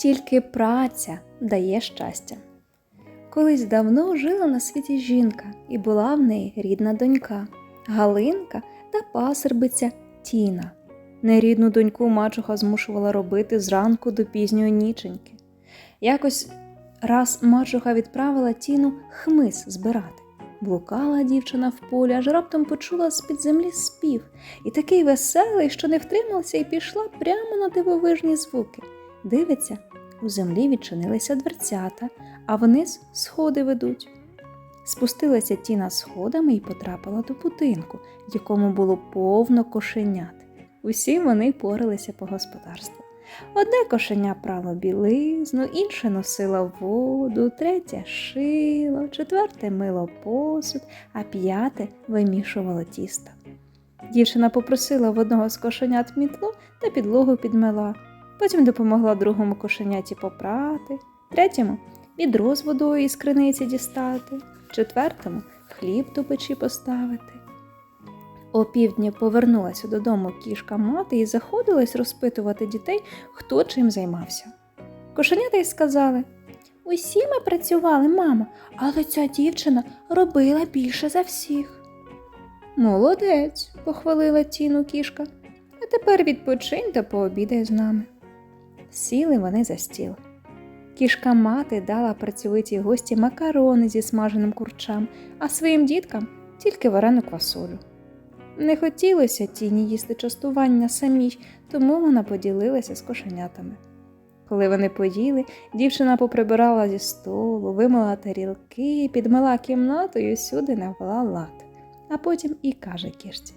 Тільки праця дає щастя. Колись давно жила на світі жінка, і була в неї рідна донька Галинка та пасербиця Тіна. Нерідну доньку мачуха змушувала робити зранку до пізньої ніченьки. Якось раз мачуха відправила Тіну хмиз збирати. Блукала дівчина в полі, аж раптом почула з-під землі спів, і такий веселий, що не втрималася і пішла прямо на дивовижні звуки. Дивиться, у землі відчинилися дверцята, а вниз сходи ведуть. Спустилася Тіна сходами і потрапила до будинку, в якому було повно кошенят. Усі вони поралися по господарству. Одне кошеня прало білизну, інше носило воду, третє шило, четверте мило посуд, а п'яте вимішувало тісто. Дівчина попросила в одного з кошенят мітлу та підлогу підмела. Потім допомогла другому кошеняті попрати, третьому відро з водою із криниці дістати, четвертому хліб до печі поставити. О півдні повернулася додому кішка мати і заходилась розпитувати дітей, хто чим займався. Кошенята й сказали Усі ми працювали, мамо, але ця дівчина робила більше за всіх. Молодець, похвалила тіну кішка. А тепер відпочинь та пообідай з нами. Сіли вони за стіл. Кішка мати дала працьовитій гості макарони зі смаженим курчам, а своїм діткам тільки варену квасолю. Не хотілося тіні їсти частування самій, тому вона поділилася з кошенятами. Коли вони поїли, дівчина поприбирала зі столу, вимила тарілки, підмила кімнату і усюди навела лад. А потім і каже кішці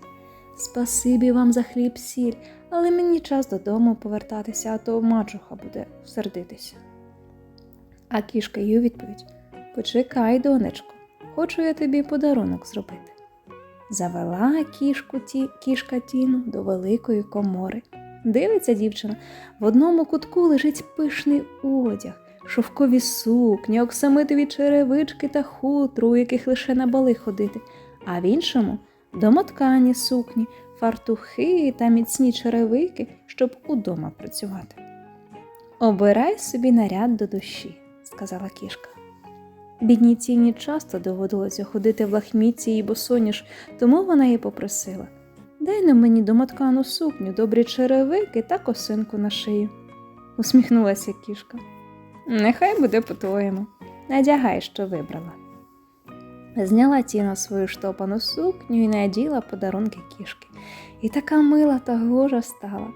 Спасибі вам за хліб сіль, але мені час додому повертатися, а то мачуха буде сердитися. А кішка їй відповідь Почекай, донечко, хочу я тобі подарунок зробити. Завела кішку ті, кішка Тіну до великої комори. Дивиться дівчина, в одному кутку лежить пишний одяг, шовкові сукні, оксамитові черевички та хутро, у яких лише на бали ходити, а в іншому домоткані сукні, фартухи та міцні черевики, щоб удома працювати. Обирай собі наряд до душі, сказала кішка. Бідній тіні часто доводилося ходити в лахмітці і босоніж, тому вона їй попросила Дай на мені домоткану сукню, добрі черевики та косинку на шию. Усміхнулася кішка. Нехай буде по-твоєму. Надягай, що вибрала. Зняла Тіна свою штопану сукню і наділа подарунки кішки. І така мила та гожа стала.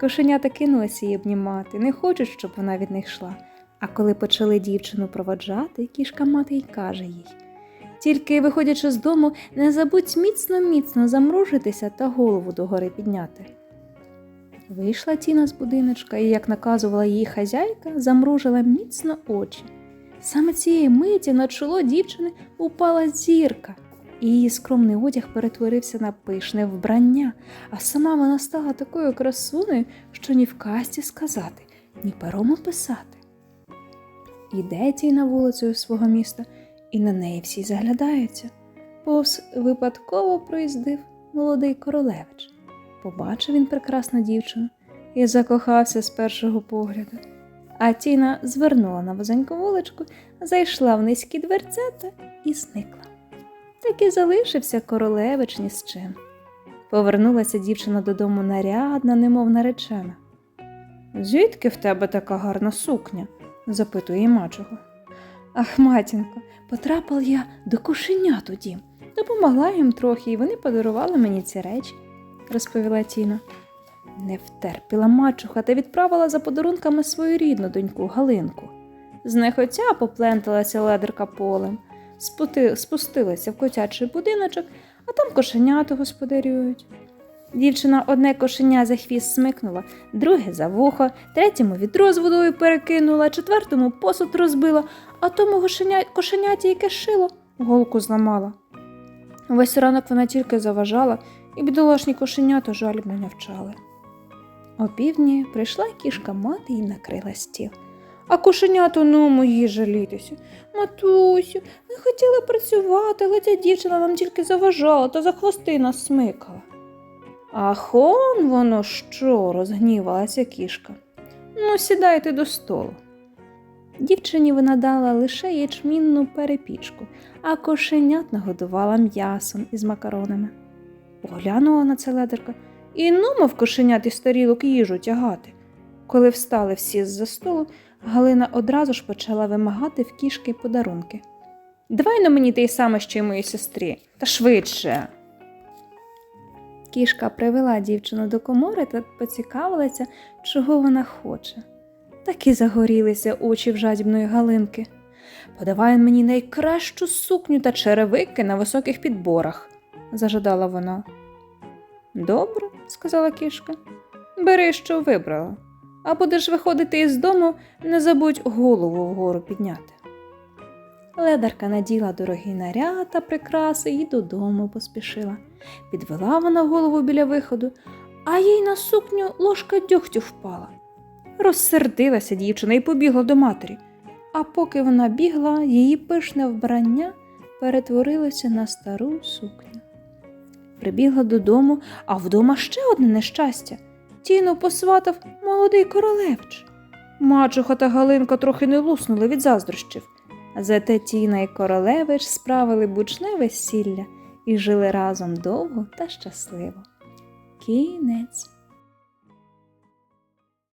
Кошенята кинулися її обнімати, не хочуть, щоб вона від них йшла. А коли почали дівчину проводжати, кішка мати й каже їй Тільки, виходячи з дому, не забудь міцно міцно замружитися та голову догори підняти. Вийшла Тіна з будиночка і, як наказувала її хазяйка, замружила міцно очі. Саме цієї миті на чоло дівчини упала зірка, і її скромний одяг перетворився на пишне вбрання, а сама вона стала такою красунею, що ні в касті сказати, ні пером описати. Іде Тіна вулицею свого міста, і на неї всі заглядаються. Повз випадково проїздив молодий королевич. Побачив він прекрасну дівчину і закохався з першого погляду. А Тіна звернула на вузеньку вуличку, зайшла в низькі дверцята і зникла. Так і залишився королевич ні з чим. Повернулася дівчина додому нарядна, немов наречена. Звідки в тебе така гарна сукня? запитує мачуха. Ах, матінко, потрапила я до кошенят у дім. Допомогла їм трохи, і вони подарували мені ці речі, розповіла Тіна. Не втерпіла мачуха та відправила за подарунками свою рідну доньку Галинку. Знехотя попленталася ледерка полем, спути, спустилася в котячий будиночок, а там кошенята господарюють. Дівчина одне кошеня за хвіст смикнула, друге за вухо, третьому відро з водою перекинула, четвертому посуд розбила, а тому кошеня, кошеняті, яке шило, голку зламала. Весь ранок вона тільки заважала, і бідолашні кошенята жалібно нявчали. О півдні прийшла кішка мати і накрила стіл. А кошенята ну мої жалітися. Матусю, ми хотіли працювати, але ця дівчина нам тільки заважала та за хвости нас смикала. Ах, он воно що, розгнівалася кішка. Ну, сідайте до столу. Дівчині вона дала лише ячмінну перепічку, а кошенят нагодувала м'ясом із макаронами. Поглянула на це ледерка і ну, мов кошенят із тарілок їжу тягати. Коли встали всі з-за столу, Галина одразу ж почала вимагати в кішки подарунки. Давай на мені те й саме, що й моїй сестрі, та швидше. Кішка привела дівчину до комори та поцікавилася, чого вона хоче. Так і загорілися очі в жадібної Галинки. Подавай мені найкращу сукню та черевики на високих підборах, зажадала вона. Добре, сказала кішка. Бери, що вибрала. А будеш виходити із дому, не забудь голову вгору підняти. Ледарка наділа дорогі наряд та прикраси і додому поспішила. Підвела вона голову біля виходу, а їй на сукню ложка дьогтю впала. Розсердилася дівчина і побігла до матері. А поки вона бігла, її пишне вбрання перетворилося на стару сукню. Прибігла додому, а вдома ще одне нещастя. Тіну посватав молодий королевич. Мачуха та Галинка трохи не луснули від заздрощів. Зате Тіна і королевич справили бучне весілля і жили разом довго та щасливо. Кінець.